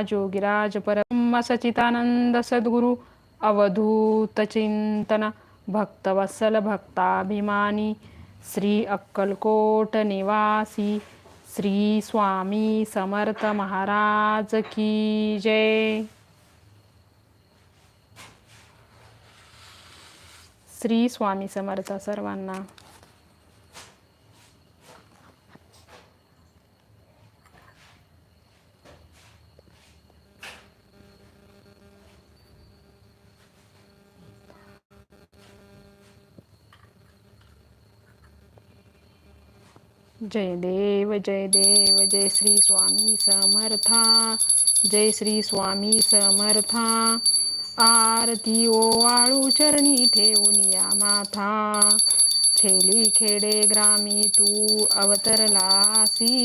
जोगिराज परम सचितानंद सद्गुरु अवधूत चिंतन भक्तवत्सल भक्ताभिमानी श्री अक्कलकोट निवासी श्री स्वामी समर्थ महाराज की जय। श्री स्वामी समर्थ सर्वांना। जय देव जय देव जय श्री स्वामी समर्था जय श्री स्वामी समर्था. आरती वाळू चरणी ठेवून या माथा. खेली खेडे ग्रामी तू अवतरलासी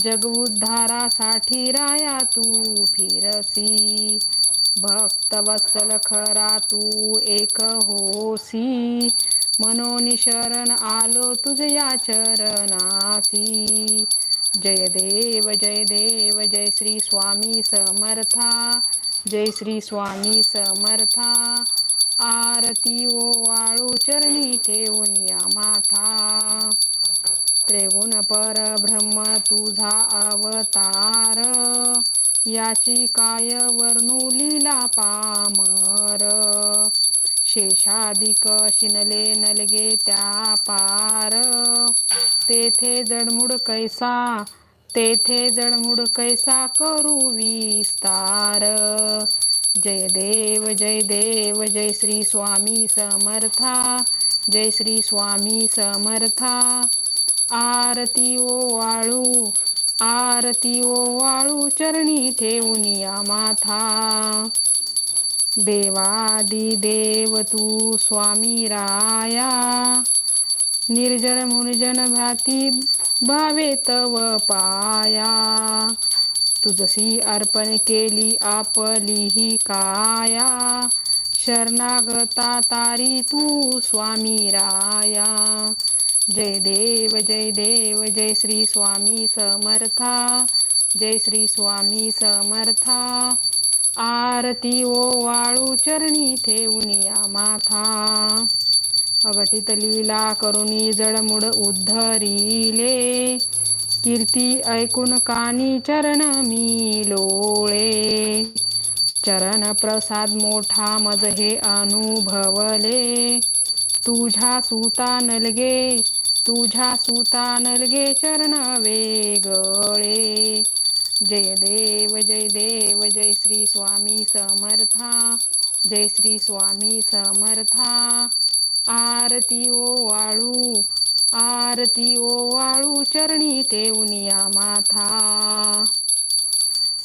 जग उद्धारासाठी राया तू फिरसी. भक्त वत्सल खरा तू एक होसी. मनोनी शरण आलो तुझया चरणासी. जय देव जय देव जय श्री स्वामी समर्था. जय श्री स्वामी समर्था. आरती ओ वाळू चरणी ठेवून या माथा. त्रेगुण पर ब्रह्म तुझा अवतार. याची काय वर्णू लीला पामर. शेषाधिक शिनले नलगे त्या पार? तेथे जडमुड कैसा तेथे जडमुड कैसा करू विस्तार? जय देव जय देव जय श्री स्वामी समर्था जय श्री स्वामी समर्था। आरती ओ वाळू आरती ओ वाळू चरणी ठेवून या माथा। देवादि देव तू स्वामी राया निर्जन मुनिजन भाती भावे तव पाया। तुझसी अर्पण केली आपली ही काया। शरणागता तारी तू स्वामी राया जय देव जय देव जय श्री स्वामी समर्था। जय श्री स्वामी समर्था। आरती ओ वाळू चरणी ठेवून या माथा. अगटित लीला करुणी जडमुड उद्धरिले. कीर्ती ऐकून कानी चरण मी लोळे चरण प्रसाद मोठा मज हे अनुभवले. तुझ्या सुता नलगे तुझ्या सुता नलगे चरण वेगळे. जय देव जय देव जय श्री स्वामी समर्था जय श्री स्वामी समर्था. आरती ओ वाळू आरती ओ वाळू चरणी ठेवनिया माथा.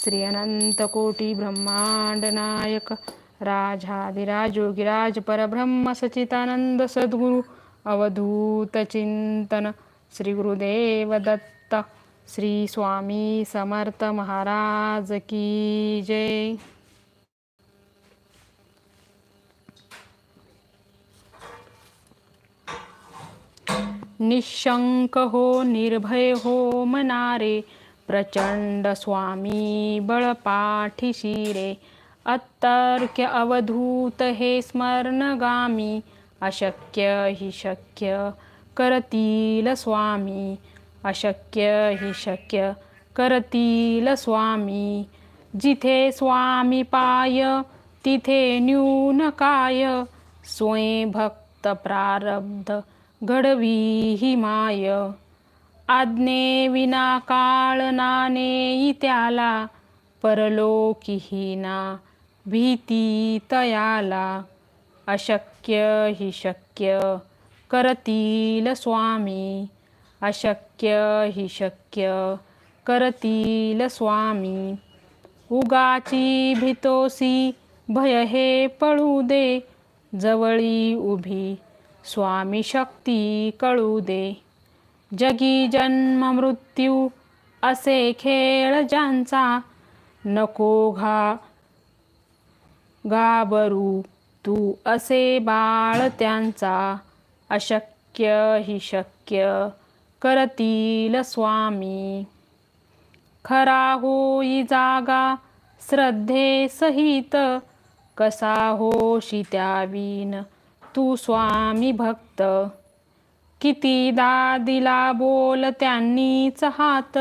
श्री अनंत कोटी ब्रह्मांड नायक राजाधिराज योगिराज परब्रह्म सचितानंद सद्गुरु अवधूत चिंतन श्री गुरुदेव दत्त. श्री स्वामी समर्थ महाराज की जय. निशंक हो निर्भय हो मनारे प्रचंड स्वामी बळपाठीशी रे अतर्क्य अवधूत हे स्मरणगामी अशक्य हि शक्य करतील स्वामी अशक्य हि शक्य. करतील स्वामी. जिथे स्वामी पाय तिथे न्यून काय. स्वयं भक्त प्रारब्ध घडवी ही माय. आज्ञे विना काळ नाने त्याला. परलोकिहीना भीती तयाला. अशक्य हि शक्य. करतील स्वामी. अशक्य हि शक्य करतील स्वामी. उगाची भितोसी भय हे पळू दे जवळी उभी स्वामी शक्ती कळू दे. जगी जन्म मृत्यू असे खेळ ज्यांचा नको घा घाबरू तू असे बाळ त्यांचा. अशक्य हि शक्य करतील स्वामी खरा होई जागा श्रद्धे सहित कसा होशी त्यावीन तू स्वामी भक्त कितीदा दिला बोल त्यांनीच हात?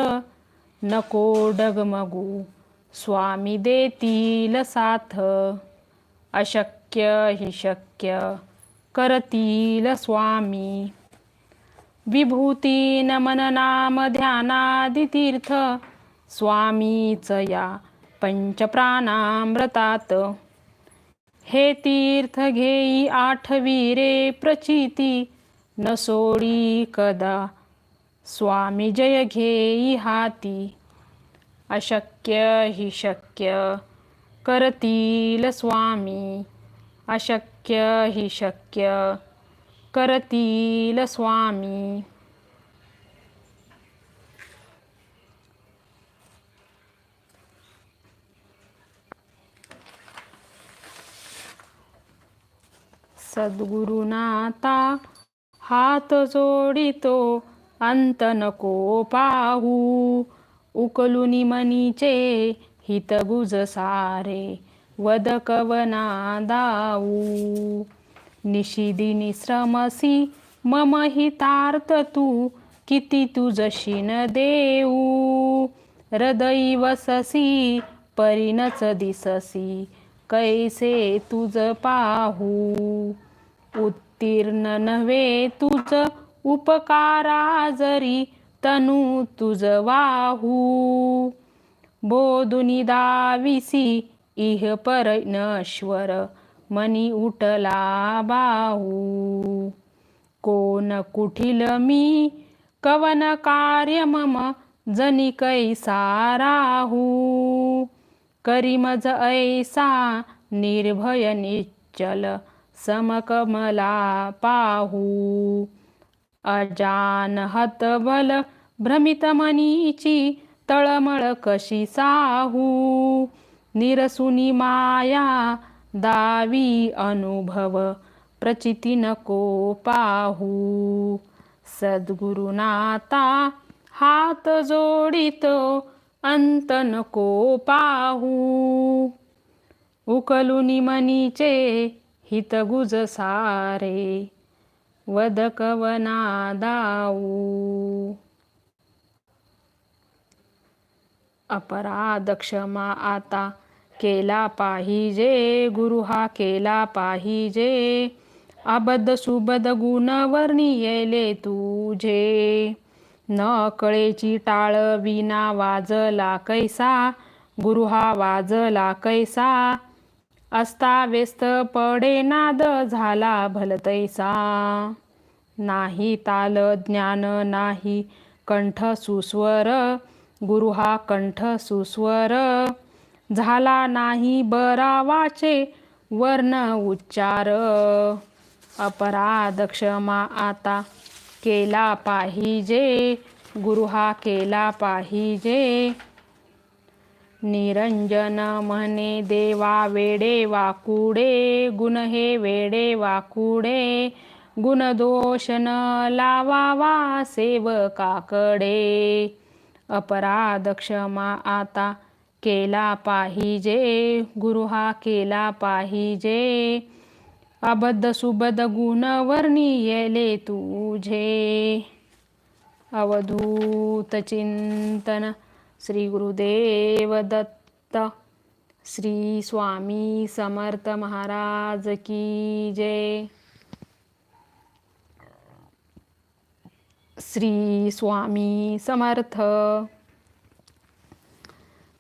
नको डगमगू स्वामी देतील साथ। अशक्य हि शक्य करतील स्वामी। विभूती नमन नाम ध्यानादि तीर्थ स्वामीच या पंचप्राणामृतात. हे तीर्थ घेई आठवी रे प्रचिती न सोडी कदा स्वामी जय घेई हाती. अशक्य हि शक्य करतील स्वामी अशक्य हि शक्य करतील स्वामी. सद्गुरुनाता हात जोडितो अंत नको पाहू. उकलुनी मनीचे हित सारे वद कवना दाऊ निशिदिनी श्रमसी मम हितार्थ तू किती तुझशी न देऊ. हृदयी वससी परिणच दिससी कैसे तुझ पाहू. उत्तीर्ण नव्हे तुझ उपकारा जरी तनु तुझ वाहू. बोधुनी दाविसी इह पर नश्वर मनी उठला बाहू. कोण कुठील मी? कवन कार्य मम जनी कैसा राहू? करी मज ऐसा निर्भय निश्चल समकमला पाहू. अजान हतबल भ्रमित मनीची तळमळ कशी साहू? निरसुनी माया दावी अनुभव प्रचिती नको पाहू। सद्गुरुनाता हात जोडितो अंत नको पाहू। उकलुनी मनीचे हित गुज सारे वदकवना दाऊ। अपराध क्षमा आता केला पाहिजे. गुरु हा केला पाहिजे. अबद सुबद गुण वर्णियेले तुझे. न कळेची टाळ विना वाजला कैसा? गुरु हा वाजला कैसा? अस्ताव्यस्त पडे नाद झाला भलतैसा नाही ताल ज्ञान नाही कंठ सुस्वर. गुरु हा कंठ सुस्वर. झाला नाही बरावाचे वर्ण उच्चार. अपराध क्षमा आता केला पाहिजे गुरु हा केला पाहिजे. निरंजन म्हणे देवा वेडे वाकुडे गुण हे वेडे वाकुडे गुण दोष न लावावा सेवकाकडे. अपराध क्षमा आता केला पाहिजे. गुरु हा केला पाहिजे. अबद्ध सुबद गुणवर्णी येले तुझे. अवधूत चिंतन श्री गुरुदेव दत्त. श्री स्वामी समर्थ महाराज की जय. श्री स्वामी समर्थ.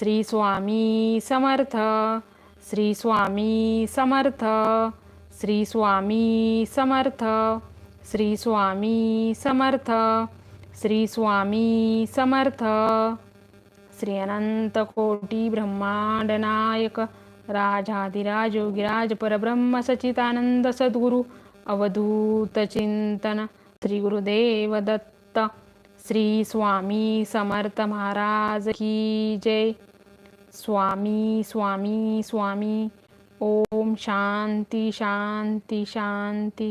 श्री स्वामी समर्थ श्री स्वामी समर्थ श्री स्वामी समर्थ श्री स्वामी समर्थ श्री स्वामी समर्थ। श्री अनंत कोटी ब्रह्मांड नायक राजाधिराज योगिराज परब्रह्म सचितानंद सद्गुरु अवधूत चिंतन श्री गुरुदेव दत्त। श्री स्वामी समर्थ महाराज की जय। स्वामी स्वामी स्वामी. ओम शांती शांती शांती.